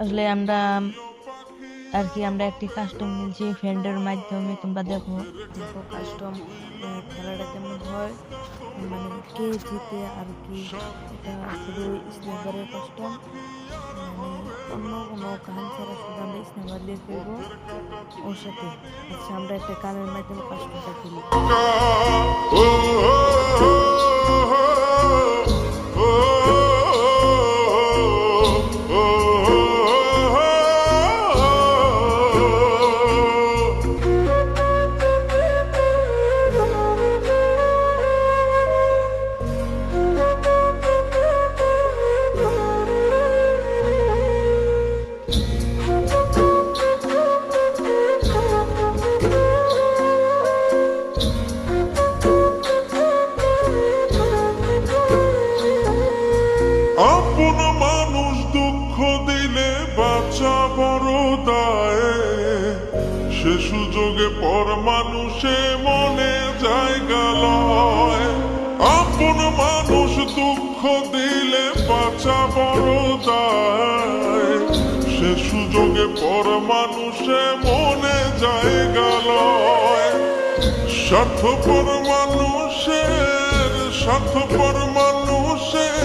আসলে আমরা আর কি আমরা একটি কাস্টম মিলছি ফ্রেন্ডের মাধ্যমে তোমরা দেখো দেখো কাস্টম খেলাটা কেমন হয় মানে কে জিতে আর কি এটা শুধু স্ন্যাপারের কাস্টম মানে অন্য কোনো কাহান ছাড়া শুধু আমরা স্ন্যাপার দিয়ে খেলব ওর সাথে আচ্ছা আমরা একটা কানের মাধ্যমে কাস্টমটা খেলি আপন মানুষ দুঃখ দিলে বাঁচা বড় দায়। সে সুযোগে পর মানুষে মনে জায়গা লয়। আপন মানুষ দুঃখ দিলে বাঁচা বড় দায়। সে সুযোগে পর মানুষে মনে জায়গা লয়। স্বার্থপর মানুষের স্বার্থপর মানুষের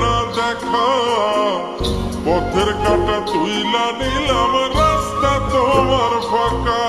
না দেখা। পথের কাটা তুইলা নিলাম রাস্তা তোমার ফাঁকা।